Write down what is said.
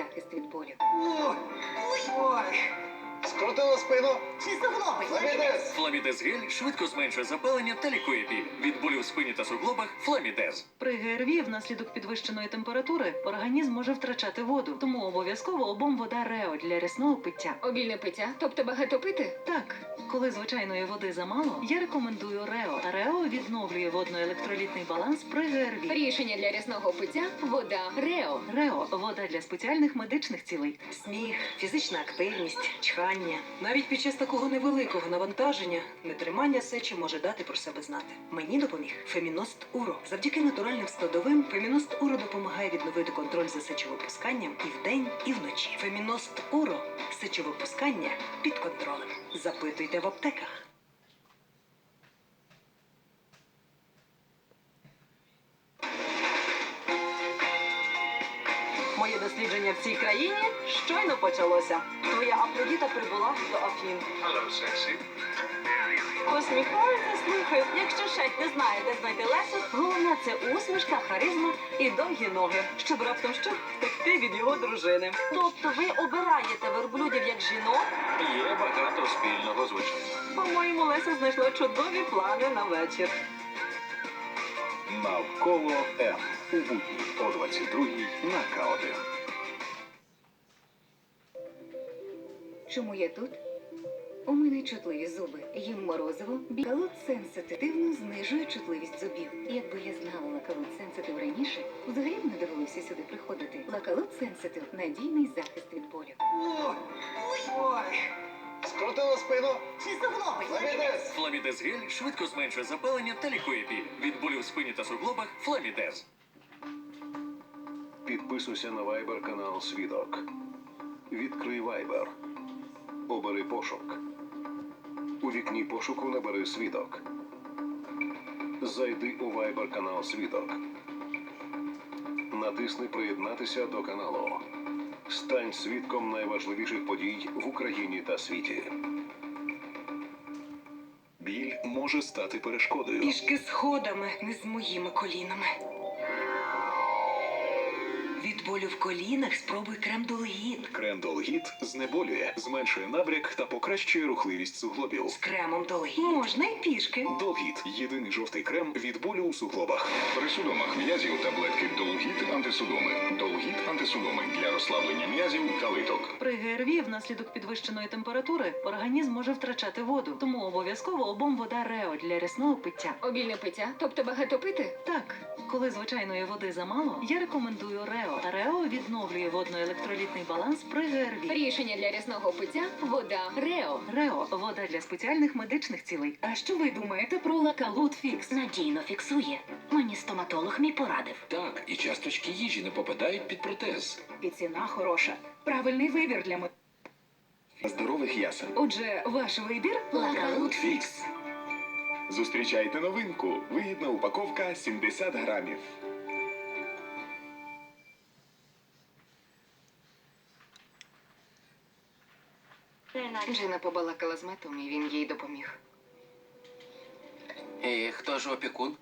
захист від болю. Ой, ой. Скрутила спину. Чи суглоби? Фламідез. Фламідез гель швидко зменшує запалення та лікує біль. Від болю в спині та суглобах Фламідез. При ГРВІ внаслідок підвищеної температури організм може втрачати воду, тому обов'язково обом вода Рео для рясного пиття. Обільне пиття, тобто багато пити? Так, коли звичайної води замало, я рекомендую Рео. Рео відновлює водно-електролітний баланс при ГРВІ. Рішення для рясного пиття вода Рео. Рео вода для спеціальних медичних цілей. Сміх, фізична активність, чхання. Навіть під час такого невеликого навантаження нетримання сечі може дати про себе знати. Мені допоміг Феміност Уро. Завдяки натуральним складовим Феміност Уро допомагає відновити контроль за сечовипусканням і вдень, і вночі. Феміност Уро сечовипускання під контролем. Запитуйте в аптеках. Моє дослідження в цій країні щойно почалося. Твоя Афродіта прибула до Афін. Посміхаються, слухають. Якщо ще не знає, де знайти Лесю, головне це усмішка, харизма і довгі ноги, щоб раптом що втекти від його дружини. Тобто ви обираєте верблюдів як жінок? Є багато спільного звичайно. По-моєму, Леся знайшла чудові плани на вечір. Навколо М у будні о 22 на К1. Чому я тут? У мене чутливі зуби. Їм морозиво. Лакалут сенситивно знижує чутливість зубів. Якби я знала лакалут сенситив раніше, взагалі б не довелося сюди приходити. Лакалут сенситив надійний захист від болю. Ой, ой. Скрутила спину. Чи суглоби? Фламідез. Фламідез гель швидко зменшує запалення та лікує біль. Від болю в спині та суглобах Фламідез. Підписуйся на Viber канал Свідок. Відкрий Viber. Обери пошук. У вікні пошуку набери свідок. Зайди у Viber канал Свідок. Натисни Приєднатися до каналу. Стань свідком найважливіших подій в Україні та світі. Біль може стати перешкодою. Пішки сходами, не з моїми колінами. little Від болю в колінах спробуй крем Долгіт. Крендолгіт знеболює, зменшує набряк та покращує рухливість суглобів. З кремом Долгіт. Можна й пішки. Долгіт єдиний жовтий крем від болю у суглобах. При судомах м'язів таблетки Долгіт антисудоми. Долгіт антисудоми для розслаблення м'язів та литок. При ГРВІ внаслідок підвищеної температури організм може втрачати воду, тому обов'язково обом вода Рео для рясного пиття. Обільне пиття, тобто багато пити? Так, коли звичайної води замало, я рекомендую Рео. Рео відновлює водно-електролітний баланс при ГРВІ. Рішення для рясного пиття вода Рео. Рео вода для спеціальних медичних цілей. А що ви думаєте про лакалут фікс? Надійно фіксує. Мені стоматолог мій порадив. Так, і часточки їжі не попадають під протез. І ціна хороша. Правильний вибір для мене. Здорових ясен. Отже, ваш вибір Лакалут Фікс. Зустрічайте новинку. Вигідна упаковка 70 грамів. Джина побалакала з метом, і він їй допоміг. І хто ж опікун?